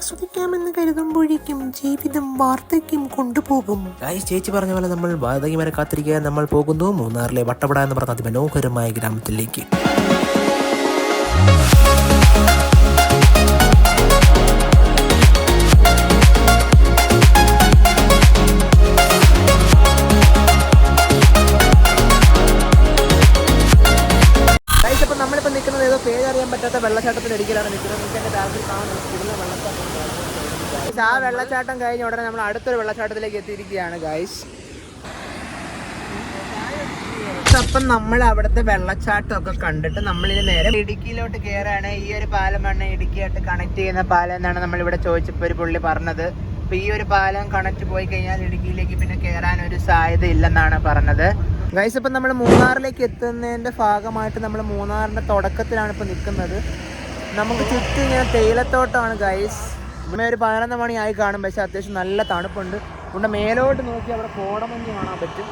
ആസ്വദിക്കാമെന്ന് കരുതുമ്പോഴേക്കും ജീവിതം വാർദ്ധക്യം കൊണ്ടുപോകും. ചേച്ചി പറഞ്ഞ പോലെ നമ്മൾ വാതകം വരെ കാത്തിരിക്കാൻ നമ്മൾ പോകുന്നു. മൂന്നാറിലെ വട്ടവട എന്ന് പറഞ്ഞ അതിമനോഹരമായ ഗ്രാമത്തിലേക്ക്. അറിയാൻ പറ്റാത്ത വെള്ളച്ചാട്ടത്തിൽ ഇടിക്കലാണ് നിൽക്കുന്നത്. ആ വെള്ളച്ചാട്ടം കഴിഞ്ഞ ഉടനെ നമ്മൾ അടുത്തൊരു വെള്ളച്ചാട്ടത്തിലേക്ക് എത്തിയിരിക്കുകയാണ് ഗൈസ് അപ്പം നമ്മൾ അവിടുത്തെ വെള്ളച്ചാട്ടം ഒക്കെ കണ്ടിട്ട് നമ്മളിത് നേരെ ഇടുക്കിയിലോട്ട് കയറാണ് ഈ ഒരു പാലമാണ് ഇടുക്കിയായിട്ട് കണക്ട് ചെയ്യുന്ന പാലം എന്നാണ് നമ്മൾ ഇവിടെ ചോദിച്ചപ്പോൾ ഒരു പുള്ളി പറഞ്ഞത്. അപ്പം ഈ ഒരു പാലം കണക്ട് പോയി കഴിഞ്ഞാൽ ഇടുക്കിയിലേക്ക് പിന്നെ കയറാൻ ഒരു സാധ്യത ഇല്ലെന്നാണ് പറഞ്ഞത്. ഗൈസ് ഇപ്പം നമ്മൾ മൂന്നാറിലേക്ക് എത്തുന്നതിന്റെ ഭാഗമായിട്ട് നമ്മൾ മൂന്നാറിന്റെ തുടക്കത്തിലാണ് ഇപ്പോൾ നിൽക്കുന്നത്. നമുക്ക് ചുറ്റും ഇങ്ങനെ തേയിലത്തോട്ടമാണ് ഗൈസ് ഇവിടെ ഒരു പതിനൊന്ന് മണിയായി കാണും. പക്ഷേ അത്യാവശ്യം നല്ല തണുപ്പുണ്ട്. ഇവിടെ മേലോട്ട് നോക്കി അവിടെ കോടമഞ്ഞ് കാണാൻ പറ്റും.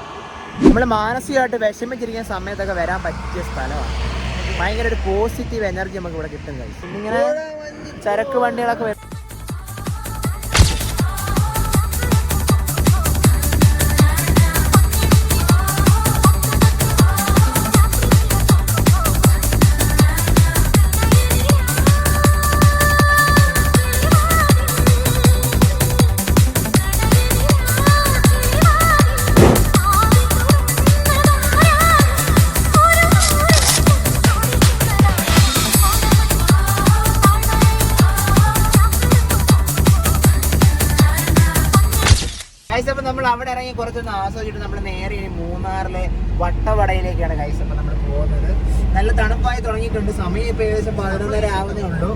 നമ്മൾ മാനസികമായിട്ട് വിഷമിച്ചിരിക്കുന്ന സമയത്തൊക്കെ വരാൻ പറ്റിയ സ്ഥലമാണ്. ഭയങ്കര ഒരു പോസിറ്റീവ് എനർജി നമുക്ക് ഇവിടെ കിട്ടും കഴിച്ചു ഇങ്ങനെ ചരക്ക് വണ്ടികളൊക്കെ ഗൈസ് അപ്പോൾ നമ്മൾ അവിടെ ഇറങ്ങി കുറച്ചൊന്ന് ആസ്വദിച്ചിട്ട് നമ്മൾ നേരെ ഇനി മൂന്നാറിലെ വട്ടവടയിലേക്കാണ് ഗൈസ് അപ്പോൾ നമ്മൾ പോകുന്നത്. നല്ല തണുപ്പായി തുടങ്ങിയിട്ടുണ്ട്. സമയം ഇപ്പോൾ ഏകദേശം പതിനൊന്നര ആവുന്നേ ഉള്ളൂ.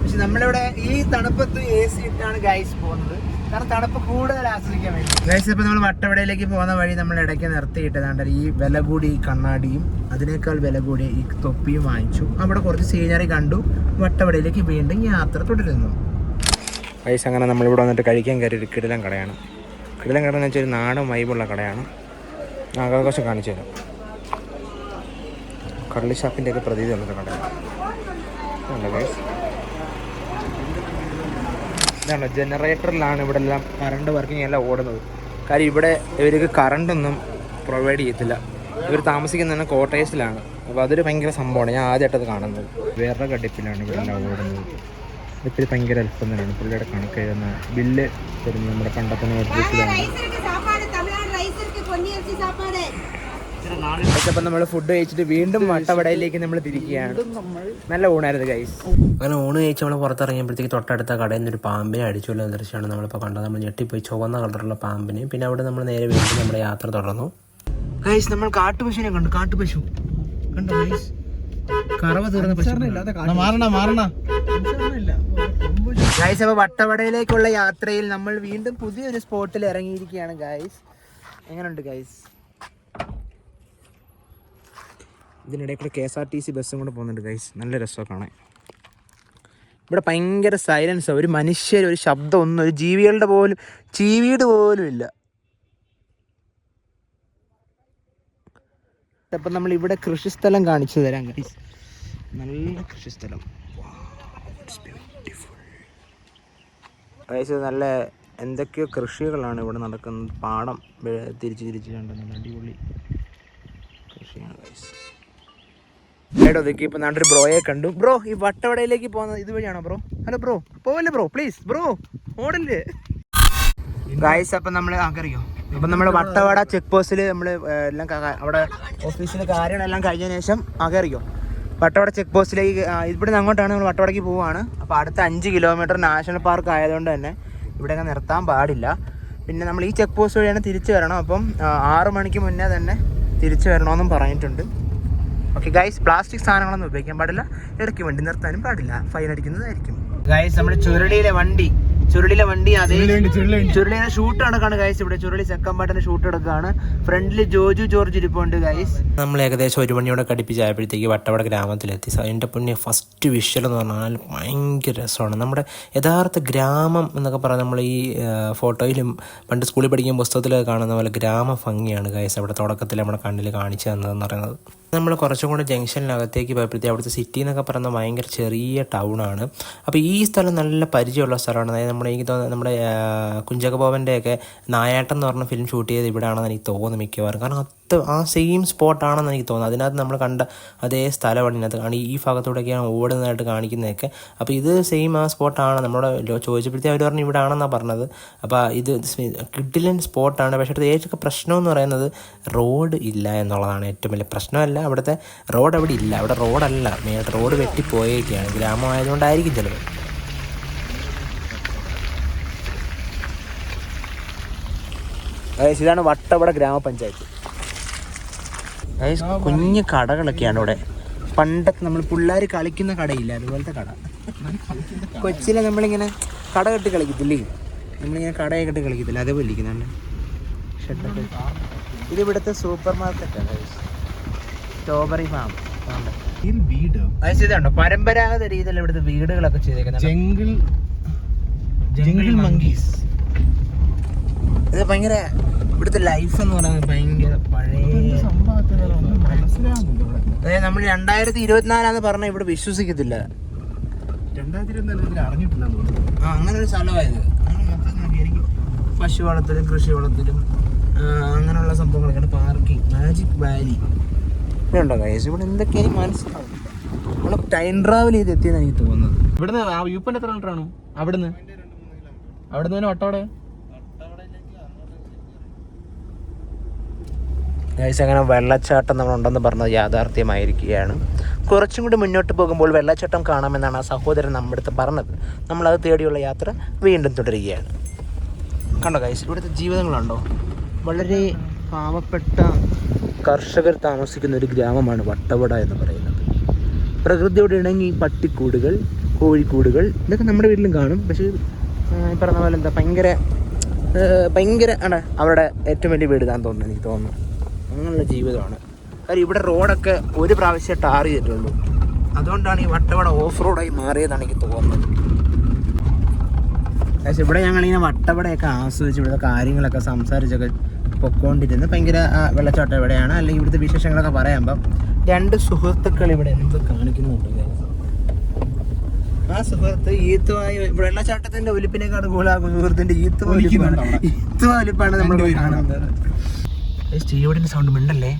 പക്ഷെ നമ്മളിവിടെ ഈ തണുപ്പത്ത് എ സി ഇട്ടാണ് ഗൈസ് പോകുന്നത്. കാരണം തണുപ്പ് കൂടുതൽ ആസ്വദിക്കാൻ വേണ്ടി. ഗൈസ് ഇപ്പോൾ നമ്മൾ വട്ടവടയിലേക്ക് പോകുന്ന വഴി നമ്മൾ ഇടയ്ക്ക് നിർത്തിയിട്ടതാണ്ട് ഈ വില കൂടി ഈ കണ്ണാടിയും അതിനേക്കാൾ വില കൂടി ഈ തൊപ്പിയും വാങ്ങിച്ചു. അവിടെ കുറച്ച് സീനറി കണ്ടു. വട്ടവടയിലേക്ക് വീണ്ടും യാത്ര തുടരുന്നു. ഗൈസ് അങ്ങനെ നമ്മളിവിടെ വന്നിട്ട് കഴിക്കാൻ കയറി കിടിലം കടയാണ്. കിടിലം കടന്ന് വെച്ചാൽ ഒരു നാടൻ വൈബുള്ള കടയാണ്. ആകാശം കാണിച്ചു തരാം. കള്ളി ഷാപ്പിന്റെ ഒക്കെ പ്രതീതി വന്നത് കടയാണ്. ജനറേറ്ററിലാണ് ഇവിടെ എല്ലാം കറണ്ട് വർക്കിംഗ് എല്ലാം ഓടുന്നത്. കാര്യം ഇവിടെ ഇവർക്ക് കറണ്ടൊന്നും പ്രൊവൈഡ് ചെയ്യത്തില്ല. ഇവർ താമസിക്കുന്നത് തന്നെ കോട്ടേഴ്സിലാണ് അപ്പോൾ അതൊരു ഭയങ്കര സംഭവമാണ്. ഞാൻ ആദ്യമായിട്ടത് കാണുന്നത്. വേറെ കടിപ്പിലാണ് ഇവിടെ എല്ലാം ഓടുന്നത്. ഇത്തിരി ഭയങ്കര അല്പം തന്നെയാണ്. പുള്ളിയുടെ കണക്ക് എഴുതുന്ന ബില്ല് തരുന്നത് നമ്മുടെ പണ്ടത്തെ അപ്പം നമ്മൾ ഫുഡ് കഴിച്ചിട്ട് വീണ്ടും വട്ടവടയിലേക്ക് നമ്മൾ തിരിക്കുകയാണ്. നല്ല ഊണായിരുന്നു ഗൈസ് അങ്ങനെ ഊണ് കഴിച്ച് നമ്മൾ പുറത്തിറങ്ങിയപ്പോഴത്തേക്ക് തൊട്ടടുത്ത കടയിൽ നിന്ന് ഒരു പാമ്പിനെ അടിച്ചു കൊല്ലുന്ന ദൃശ്യമാണ് നമ്മളിപ്പോൾ കണ്ടത്. നമ്മൾ ഞെട്ടിപ്പോയി ചുവന്ന കളറുള്ള പാമ്പിന്. പിന്നെ അവിടെ നമ്മൾ നേരെ വീട്ടിൽ നമ്മുടെ യാത്ര തുടർന്നു. ഗൈസ് നമ്മൾ കാട്ടുപശുവിനെ കണ്ടു. കാട്ടുപശു. കണ്ടു ഗൈസ് കറവ തീർന്ന മാറണ മാറണ. അപ്പോൾ വട്ടവടയിലേക്കുള്ള യാത്രയിൽ നമ്മൾ വീണ്ടും പുതിയൊരു സ്പോട്ടിൽ ഇറങ്ങിയിരിക്കുകയാണ് ഗൈസ് എങ്ങനെയുണ്ട് ഗൈസ് ഇതിനിടയിൽ കൂടെ K S R T C ബസ്സും കൂടെ പോകുന്നുണ്ട് ഗൈസ് നല്ല രസമൊക്കെ കാണാൻ. ഇവിടെ ഭയങ്കര സൈലൻസ് ഒരു മനുഷ്യർ ഒരു ശബ്ദം ഒന്നും ഒരു ജീവികളുടെ പോലും ചീവീട് പോലും ഇല്ല. അപ്പം നമ്മൾ ഇവിടെ കൃഷിസ്ഥലം കാണിച്ചു തരാം ഗൈസ് നല്ല കൃഷിസ്ഥലം ഗൈസ് നല്ല എന്തൊക്കെയോ കൃഷികളാണ് ഇവിടെ നടക്കുന്നത്. പാടം തിരിച്ച് തിരിച്ച് കണ്ട് അടിപൊളി കൃഷിയാണ് ഗൈസ് എടോ ഇതൊക്കെ ഇപ്പം നാട്ടൊരു ബ്രോയെ കണ്ടു. ബ്രോ ഈ വട്ടവടയിലേക്ക് പോകുന്നത് ഇതുവഴിയാണോ ബ്രോ ഹലോ ബ്രോ പോവല്ലേ ബ്രോ പ്ലീസ് ബ്രോ ഓടല്ലേ? ഗായ്സ് അപ്പം നമ്മൾ ആക്കറിയോ അപ്പം നമ്മൾ വട്ടവട ചെക്ക് പോസ്റ്റിൽ നമ്മൾ എല്ലാം അവിടെ ഓഫീസിൽ കാര്യങ്ങളെല്ലാം കഴിഞ്ഞതിന് ശേഷം ആക്കറിയോ വട്ടവട ചെക്ക് പോസ്റ്റിലേക്ക് ഇവിടെ നിന്ന് അങ്ങോട്ടാണ് നമ്മൾ വട്ടവടയ്ക്ക് പോവുകയാണ് അപ്പോൾ അടുത്ത അഞ്ച് കിലോമീറ്റർ നാഷണൽ പാർക്ക് ആയതുകൊണ്ട് തന്നെ ഇവിടെ അങ്ങ് നിർത്താൻ പാടില്ല. പിന്നെ നമ്മൾ ഈ ചെക്ക് പോസ്റ്റ് വഴിയാണ് തിരിച്ചു വരണം. അപ്പം ആറ് മണിക്ക് മുന്നേ തന്നെ തിരിച്ചു വരണമെന്നും പറഞ്ഞിട്ടുണ്ട്. ഓക്കെ ഗൈസ് പ്ലാസ്റ്റിക് സാധനങ്ങളൊന്നും ഉപയോഗിക്കാൻ പാടില്ല. ഇടയ്ക്ക് വണ്ടി നിർത്താനും പാടില്ല. ഫൈൻ അടിക്കുന്നതായിരിക്കും. ഗൈസ് നമ്മുടെ ചുരുളിയിലെ വണ്ടി ചുരുളിയിലെ വണ്ടി അതേ ചുരുളിയുടെ ഷൂട്ട് നടക്കാണ് ഗൈസ് ഇവിടെ ചുരുളി ചെക്കമ്പാട്ടിന്റെ ഷൂട്ട് എടുക്കുകയാണ്. ഫ്രണ്ടിൽ ജോജു ജോർജ് ഇരിപ്പുണ്ട് ഗൈസ് നമ്മൾ ഏകദേശം ഒരു മണിയോടെ കടിപ്പിച്ചായപ്പോഴത്തേക്ക് വട്ടവട ഗ്രാമത്തിലെത്തി. അതിന്റെ പുണ്യ ഫസ്റ്റ് വിഷ്വൽ എന്ന് പറഞ്ഞാൽ ഭയങ്കര രസമാണ്. നമ്മുടെ യഥാർത്ഥ ഗ്രാമം എന്നൊക്കെ പറഞ്ഞാൽ നമ്മൾ ഈ ഫോട്ടോയിലും പണ്ട് സ്കൂളിൽ പഠിക്കുന്ന പുസ്തകത്തിലൊക്കെ കാണുന്ന പോലെ ഗ്രാമ ഭംഗിയാണ് ഗൈസ് അവിടെ തുടക്കത്തിൽ നമ്മുടെ കണ്ണിൽ കാണിച്ചു തന്നതെന്ന് പറയുന്നത്. നമ്മൾ കുറച്ചും കൂടെ ജംഗ്ഷനിനകത്തേക്ക് പോയപ്പോഴത്തേക്ക് അവിടുത്തെ സിറ്റി എന്നൊക്കെ പറയുന്നത് ഭയങ്കര ചെറിയ ടൗൺ ആണ്. അപ്പോൾ ഈ സ്ഥലം നല്ല പരിചയമുള്ള സ്ഥലമാണ്. അതായത് നമ്മുടെ എനിക്ക് തോന്നുന്നത് നമ്മുടെ കുഞ്ചകബോബന്റെയൊക്കെ നായാട്ടം എന്ന് പറഞ്ഞ ഫിലിം ഷൂട്ട് ചെയ്ത് ഇവിടെയാണെന്ന് എനിക്ക് തോന്നുന്നു മിക്കവാറും. കാരണം ആ സെയിം സ്പോട്ടാണെന്ന് എനിക്ക് തോന്നുന്നു. അതിനകത്ത് നമ്മൾ കണ്ട അതേ സ്ഥലമാണ് ഇതിനകത്ത് കാണി ഈ ഭാഗത്തൂടെയൊക്കെയാണ് ഓടുന്നതായിട്ട് കാണിക്കുന്നതൊക്കെ. അപ്പോൾ ഇത് സെയിം ആ സ്പോട്ടാണ് നമ്മളോട് ചോദിച്ചപ്പോഴത്തേ അവർ പറഞ്ഞു ഇവിടെ ആണെന്നാണ് പറഞ്ഞത്. അപ്പോൾ ഇത് കിഡിലൻ സ്പോട്ടാണ് പക്ഷേ അടുത്ത ഏറ്റവും പ്രശ്നം എന്ന് പറയുന്നത് റോഡ് ഇല്ല എന്നുള്ളതാണ് ഏറ്റവും വലിയ പ്രശ്നമല്ല. അവിടുത്തെ റോഡ് അവിടെ ഇല്ല. അവിടെ റോഡല്ല മെയിൻ റോഡ് വെട്ടിപ്പോയേക്കാണ്. ഗ്രാമമായതുകൊണ്ടായിരിക്കും ചിലത്. ഇതാണ് വട്ടവട ഗ്രാമപഞ്ചായത്ത്. കുഞ്ഞു കടകളൊക്കെയാണ് ഇവിടെ. പണ്ടത്തെ നമ്മൾ പിള്ളേർ കളിക്കുന്ന കടയില്ല? അതുപോലത്തെ കട. കൊച്ചിലെ നമ്മളിങ്ങനെ കട കെട്ടി കളിക്കത്തില്ലേ? നമ്മളിങ്ങനെ കടയെ കെട്ടി കളിക്കത്തില്ല? അതേപോലെ ഇരിക്കുന്നുണ്ട് ഷെഡൊക്കെ ഇത് ഇവിടുത്തെ സൂപ്പർ മാർക്കറ്റാണ് സ്ട്രോബെറി ഫാം വീട്. ഇതുണ്ടോ പരമ്പരാഗത രീതിയിൽ ഇവിടുത്തെ വീടുകളൊക്കെ ചെയ്തേക്കുന്നത് ജംഗിൾ ജംഗിൾ മങ്കീസ്. ഇത് ഭയങ്കര ഇവിടുത്തെ ലൈഫ് എന്ന് പറയുന്നത് ഭയങ്കര പഴയ അതായത് നമ്മൾ രണ്ടായിരത്തി ഇരുപത്തിനാലാന്ന് പറഞ്ഞാൽ ഇവിടെ വിശ്വസിക്കത്തില്ല. ആ അങ്ങനെ ഒരു സ്ഥലമായത്. അങ്ങനെ മൊത്തം നോക്കി. എനിക്ക് പശു വളർത്തലും കൃഷി വളർത്തലും അങ്ങനെയുള്ള സംഭവങ്ങളൊക്കെയാണ്. പാർക്കിംഗ് മാജിക് വാലി ഇവിടെ ഉണ്ടോ കൈസ് ഇവിടെ എന്തൊക്കെയായി മനസ്സിലാവും. നമ്മൾ ടൈം ട്രാവൽ ചെയ്ത് എത്തിയെന്ന് എനിക്ക് തോന്നുന്നത് ഇവിടുന്ന് ആ വ്യൂ പോയിന്റ് എത്ര കിലോമീറ്റർ ആണ്? അവിടുന്ന്? അവിടുന്ന് തന്നെ വട്ടവടെ ഗൈസ് അങ്ങനെ വെള്ളച്ചാട്ടം നമ്മളുണ്ടെന്ന് പറഞ്ഞത് യാഥാർത്ഥ്യമായിരിക്കുകയാണ്. കുറച്ചും കൂടി മുന്നോട്ട് പോകുമ്പോൾ വെള്ളച്ചാട്ടം കാണാമെന്നാണ് ആ സഹോദരൻ നമ്മുടെ അടുത്ത് പറഞ്ഞത്. നമ്മളത് തേടിയുള്ള യാത്ര വീണ്ടും തുടരുകയാണ്. കണ്ടോ ഗൈസ് ഇവിടുത്തെ ജീവിതങ്ങളുണ്ടോ? വളരെ പാവപ്പെട്ട കർഷകർ താമസിക്കുന്ന ഒരു ഗ്രാമമാണ് വട്ടവട എന്ന് പറയുന്നത്. പ്രകൃതിയോട് ഇണങ്ങി പട്ടിക്കൂടുകൾ കോഴിക്കൂടുകൾ ഇതൊക്കെ നമ്മുടെ വീട്ടിലും കാണും. പക്ഷേ പറഞ്ഞ പോലെ എന്താ ഭയങ്കര ഭയങ്കര ആണ് അവരുടെ ഏറ്റവും വലിയ വീട് താൻ തോന്നുന്നു എനിക്ക് തോന്നുന്നു. അങ്ങനെയുള്ള ജീവിതമാണ്. കാര്യം ഇവിടെ റോഡൊക്കെ ഒരു പ്രാവശ്യം ടാർ ചെയ്തിട്ടുള്ളൂ. അതുകൊണ്ടാണ് ഈ വട്ടവട ഓഫ് റോഡായി മാറിയതാണ് എനിക്ക് തോന്നുന്നത്. പക്ഷേ ഇവിടെ ഞങ്ങളിങ്ങനെ വട്ടവടയൊക്കെ ആസ്വദിച്ച് ഇവിടുത്തെ കാര്യങ്ങളൊക്കെ സംസാരിച്ചൊക്കെ പൊക്കോണ്ടിരുന്ന് ഭയങ്കര വെള്ളച്ചാട്ടം എവിടെയാണ് അല്ലെങ്കിൽ ഇവിടുത്തെ വിശേഷങ്ങളൊക്കെ പറയുമ്പം രണ്ട് സുഹൃത്തുക്കൾ ഇവിടെ എന്ത് കാണിക്കുന്നുണ്ട്. ആ സുഹൃത്ത് ഈത്തുമായി വെള്ളച്ചാട്ടത്തിന്റെ ഒലിപ്പിനേക്കാൾ കൂടുതൽ സുഹൃത്തിന്റെ ഈത്ത് ഒലിപ്പാണ്. നമ്മൾ കാണുന്നത്. സ്റ്റീവഡിന്റെ സൗണ്ട് മിണ്ടല്ലേ?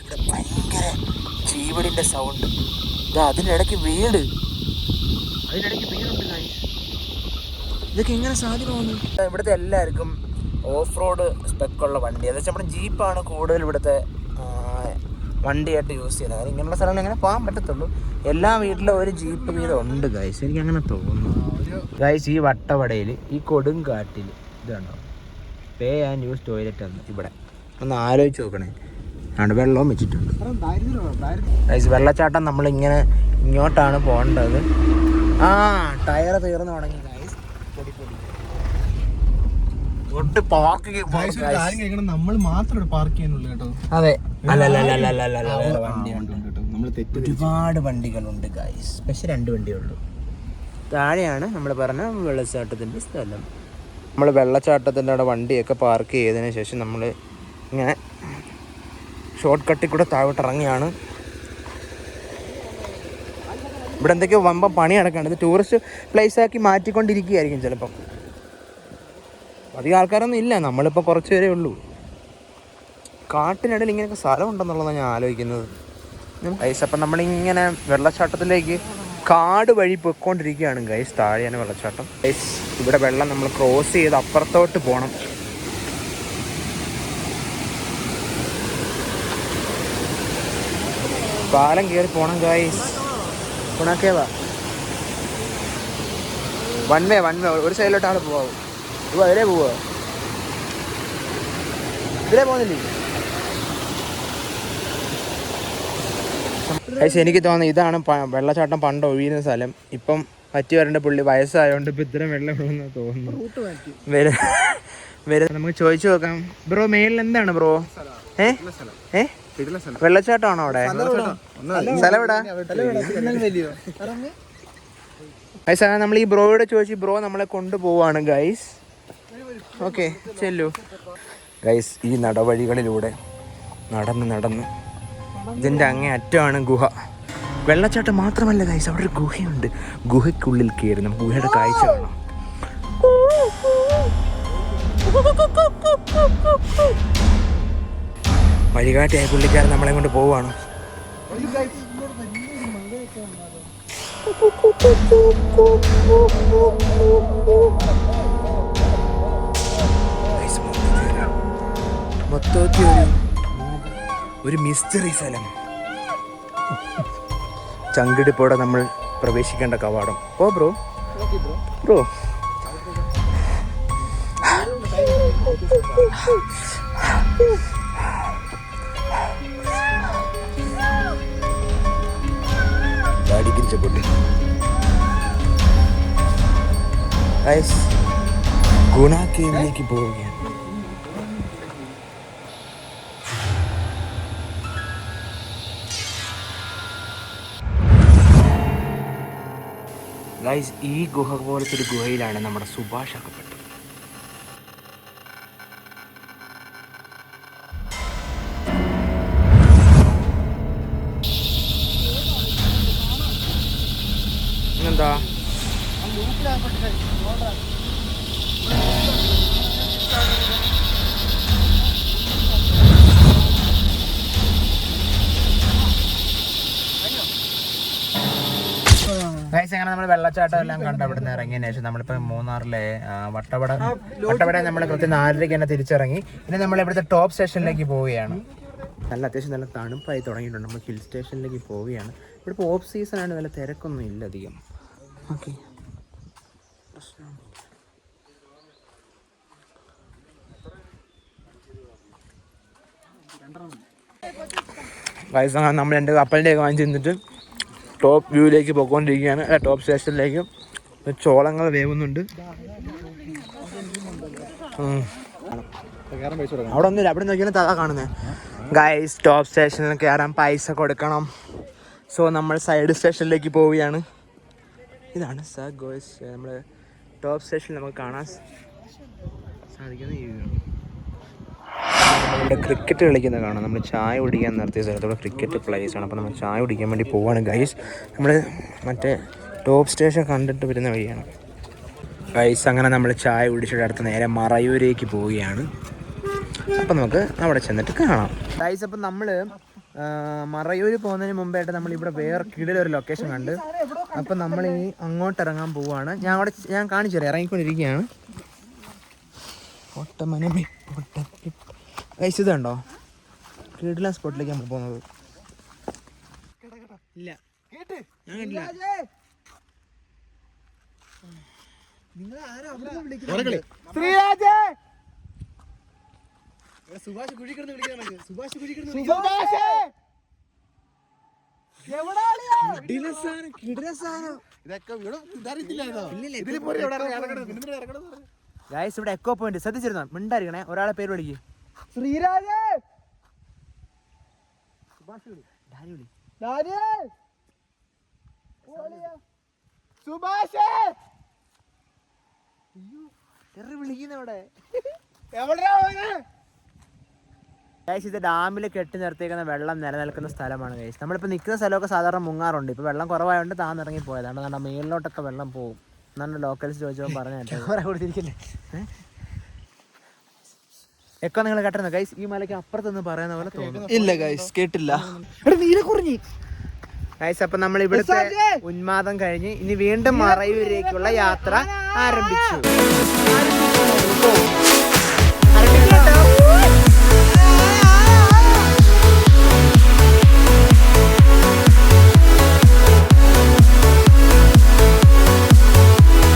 ഇവിടെ ഭയങ്കര ജീവടിന്റെ സൗണ്ട് ഇതാ അതിനിടയ്ക്ക് വീട്. ഇതൊക്കെ എങ്ങനെ സാധ്യമാവുന്നു? ഇവിടുത്തെ എല്ലാവർക്കും ഓഫ് റോഡ് സ്പെക്കുള്ള വണ്ടി. അതെന്ന് വെച്ചാൽ നമ്മുടെ ജീപ്പാണ് കൂടുതൽ ഇവിടുത്തെ വണ്ടിയായിട്ട് യൂസ് ചെയ്യുന്നത്. ഇങ്ങനെയുള്ള സ്ഥലങ്ങളിൽ ഇങ്ങനെ പോകാൻ പറ്റത്തുള്ളൂ. എല്ലാ വീട്ടിലും ഒരു ജീപ്പ് വീതം ഉണ്ട് ഗൈസ് എനിക്ക് അങ്ങനെ തോന്നുന്നു. ഗൈസ് ഈ വട്ടവടയിൽ ഈ കൊടുങ്കാട്ടിൽ ഇതുണ്ടോ പേ ആൻഡ് യൂസ് ടോയ്ലറ്റ് ആണ് ഇവിടെ. ഒന്ന് ആലോചിച്ച് നോക്കണേ. ആണ് വെള്ളവും വെച്ചിട്ടുണ്ട്. ഗൈസ് വെള്ളച്ചാട്ടം നമ്മളിങ്ങനെ ഇങ്ങോട്ടാണ് പോകേണ്ടത്. ആ ടയർ തീർന്നു തുടങ്ങി ഗൈസ് പൊടി പൊടി തൊട്ട് പാർക്ക് നമ്മൾ മാത്രം പാർക്ക് ചെയ്യാനുള്ളൂ കേട്ടോ. അതെ. ഒരുപാട് വണ്ടികളുണ്ട് ഗൈസ് പക്ഷെ രണ്ട് വണ്ടിയേ ഉള്ളൂ താഴെയാണ് നമ്മൾ പറഞ്ഞ വെള്ളച്ചാട്ടത്തിന്റെ സ്ഥലം. നമ്മൾ വെള്ളച്ചാട്ടത്തിന്റെ അവിടെ വണ്ടിയൊക്കെ പാർക്ക് ചെയ്തതിനു ശേഷം നമ്മൾ ഇങ്ങനെ ഷോർട്ട് കട്ടിൽ കൂടെ താഴോട്ട് ഇറങ്ങിയാണ് ഇവിടെ എന്തൊക്കെയോ വമ്പം പണി നടക്കുകയാണ്. ഇത് ടൂറിസ്റ്റ് പ്ലേസ് ആക്കി മാറ്റിക്കൊണ്ടിരിക്കുകയായിരിക്കും ചിലപ്പം. അധികം ആൾക്കാരൊന്നും ഇല്ല. നമ്മളിപ്പോൾ കുറച്ച് പേരേ ഉള്ളൂ. കാട്ടിനിടയിൽ ഇങ്ങനെയൊക്കെ സ്ഥലം ഉണ്ടെന്നുള്ളതാണ് ഞാൻ ആലോചിക്കുന്നത്. ഗൈസ് അപ്പം നമ്മളിങ്ങനെ വെള്ളച്ചാട്ടത്തിലേക്ക് കാട് വഴി പൊയ്ക്കൊണ്ടിരിക്കുകയാണ് ഗൈസ് താഴെയാണ് വെള്ളച്ചാട്ടം. ഗൈസ് ഇവിടെ വെള്ളം നമ്മൾ ക്രോസ് ചെയ്ത് അപ്പുറത്തോട്ട് പോകണം പാലം കയറി പോകണം ഗൈസ് ഗുണാക്കേ വാ വൺ വേ വൺ വേ ഒരു സൈഡിലോട്ടാണ് പോവാ. ഇത് അതിലേ പോവാ. ഇതിലേ പോകുന്നില്ലേ പക്ഷേ എനിക്ക് തോന്നുന്നു ഇതാണ് വെള്ളച്ചാട്ടം പണ്ട് ഒഴിയുന്ന സ്ഥലം. ഇപ്പം പറ്റി വരേണ്ട പുള്ളി വയസ്സായതുകൊണ്ട് ഇപ്പം ഇത്ര വെള്ളം ഉള്ളെന്ന് തോന്നുന്നു. വരു വരും നമുക്ക് ചോദിച്ചു നോക്കാം. ബ്രോ മേലിൽ എന്താണ് ബ്രോ? ഏ? ഏ? വെള്ളച്ചാട്ടമാണോ അവിടെ? സ്ഥലം എവിടാ? ഗൈസ് അങ്ങനെ നമ്മൾ ഈ ബ്രോയോട് ചോദിച്ചു ബ്രോ നമ്മളെ കൊണ്ടുപോവാണ് ഗൈസ് ഓക്കെ ചെല്ലു. ഗൈസ് ഈ നടവഴികളിലൂടെ നടന്ന് നടന്ന് ഇതിന്റെ അങ്ങേ അറ്റമാണ് ഗുഹ. വെള്ളച്ചാട്ടം മാത്രമല്ല ഗൈസ് അവിടെ ഒരു ഗുഹയുണ്ട്. ഗുഹയ്ക്കുള്ളിൽ കയറി നമുക്ക് ഗുഹയുടെ കാഴ്ച കാണാം. വഴികാട്ടിയായി പുള്ളിക്കാരൻ നമ്മളെ കൊണ്ട് പോവാണ് Guys, ഒരു മിസ്റ്ററി സ്ഥലം. ചങ്കിടിപ്പോടെ നമ്മൾ പ്രവേശിക്കേണ്ട കവാടം. ഓ ബ്രോ. ബ്രോ. ഗൈസ് ഗുണ കേവിലേക്ക് പോവുകയാണ്. ഗൈസ് ഈ ഗുഹ പോലത്തെ ഒരു ഗുഹയിലാണ് നമ്മുടെ സുഭാഷ് അകപ്പെട്ടത് അങ്ങനെ നമ്മൾ വെള്ളച്ചാട്ടം എല്ലാം കണ്ട് അവിടെ നിന്ന് ഇറങ്ങിയതിന് ശേഷം നമ്മളിപ്പോ മൂന്നാറിലെ വട്ടവട വട്ടവട നമ്മൾ കൃത്യം നാലരയ്ക്ക് തന്നെ തിരിച്ചിറങ്ങി. പിന്നെ നമ്മൾ ഇവിടുത്തെ ടോപ്പ് സ്റ്റേഷനിലേക്ക് പോവുകയാണ്. നല്ല അത്യാവശ്യം നല്ല തണുപ്പായി തുടങ്ങിയിട്ടുണ്ട്. നമ്മൾ ഹിൽ സ്റ്റേഷനിലേക്ക് പോവുകയാണ്. ഇവിടെ ഇപ്പോൾ ഓഫ് സീസൺ ആണ് നല്ല തിരക്കൊന്നും ഇല്ല അധികം. ഓക്കെ. വയസ്സാണ് നമ്മൾ രണ്ട് കപ്പലിന്റെ ഒക്കെ വാങ്ങിച്ച് നിന്നിട്ട് ടോപ്പ് വ്യൂവിലേക്ക് പോയിക്കൊണ്ടിരിക്കുകയാണ്. അല്ല ടോപ്പ് സ്റ്റേഷനിലേക്ക് ചോളങ്ങൾ വേവുന്നുണ്ട്. അവിടെ ഒന്നുമില്ല. അവിടെ നോക്കിയാലും തക കാണുന്നത് ഗൈസ് ടോപ്പ് സ്റ്റേഷനിൽ കയറാൻ പൈസ കൊടുക്കണം. സോ നമ്മൾ സൈഡ് സ്റ്റേഷനിലേക്ക് പോവുകയാണ്. ഇതാണ് സർ ഗോയ്സ് നമ്മൾ ടോപ്പ് സ്റ്റേഷനിൽ നമുക്ക് കാണാൻ സാധിക്കുന്ന ഈ. ഇവിടെ ക്രിക്കറ്റ് കളിക്കുന്നത് കാണാം. നമ്മൾ ചായ കുടിക്കാൻ നിർത്തിയ സ്ഥലത്തോടെ ക്രിക്കറ്റ് പ്ലേസ് ആണ്. അപ്പോൾ നമ്മൾ ചായ കുടിക്കാൻ വേണ്ടി പോവാണ് ഗൈസ് നമ്മൾ മറ്റേ ടോപ്പ് സ്റ്റേഷൻ കണ്ടിട്ട് വരുന്ന വഴിയാണ്. ഗൈസ് അങ്ങനെ നമ്മൾ ചായ കുടിച്ചിട്ട് അടുത്ത് നേരെ മറയൂരേക്ക് പോവുകയാണ്. അപ്പോൾ നമുക്ക് അവിടെ ചെന്നിട്ട് കാണാം. ഗൈസ് അപ്പം നമ്മൾ മറയൂർ പോകുന്നതിന് മുമ്പായിട്ട് നമ്മൾ ഇവിടെ വേറെ കീഴിലൊരു ലൊക്കേഷൻ കണ്ട്. അപ്പം നമ്മൾ ഈ അങ്ങോട്ട് ഇറങ്ങാൻ പോവുകയാണ് ഞാൻ അവിടെ ഞാൻ കാണിച്ചു തരാം ഇറങ്ങിക്കൊണ്ടിരിക്കുകയാണ്. ഒട്ടമനമേ ഒട്ട ഗൈസ് ഇത് കണ്ടോ കീടില സ്പോട്ടിലേക്ക് നമ്മൾ പോകുന്നത്. ഇല്ല. ഞാൻ കണ്ടില്ല. ഗൈസ് ഇവിടെ എക്കോ പോയിന്റ് ശ്രദ്ധിച്ചിരുന്നോ? മിണ്ടായിരിക്കണേ ഒരാളെ പേര് വിളിക്ക്. ശ്രീരാജേ! സുഭാഷേ! തെറി വിളിക്കുന്ന ഇവിടെ എവിടെയാ പോയത് ഗൈസ് ഇത് ഡാമിൽ കെട്ടി നിർത്തിയേക്കുന്ന വെള്ളം നിലനിൽക്കുന്ന സ്ഥലമാണ് ഗൈസ് നമ്മളിപ്പോൾ നിൽക്കുന്ന സ്ഥലമൊക്കെ സാധാരണ മുങ്ങാറുണ്ട്. ഇപ്പോൾ വെള്ളം കുറവായതുകൊണ്ട് താന്നിറങ്ങി പോയതാണ് നമ്മുടെ മേളിലോട്ടൊക്കെ വെള്ളം പോകും. എന്നാണ് ലോക്കൽസ് ചോദിച്ചപ്പോൾ പറഞ്ഞു എക്കോ നിങ്ങൾ കേട്ടിരുന്നു? ഗൈസ് ഈ മലയ്ക്ക് അപ്പുറത്തൊന്നും പറയുന്ന പോലെ തോന്നുന്നു. ഇല്ല ഗൈസ് കേട്ടില്ല. ഗൈസ് അപ്പൊ നമ്മൾ ഇവിടുത്തെ ഉന്മാദം കഴിഞ്ഞ് ഇനി വീണ്ടും മറയൂരേക്കുള്ള യാത്ര ആരംഭിച്ചു.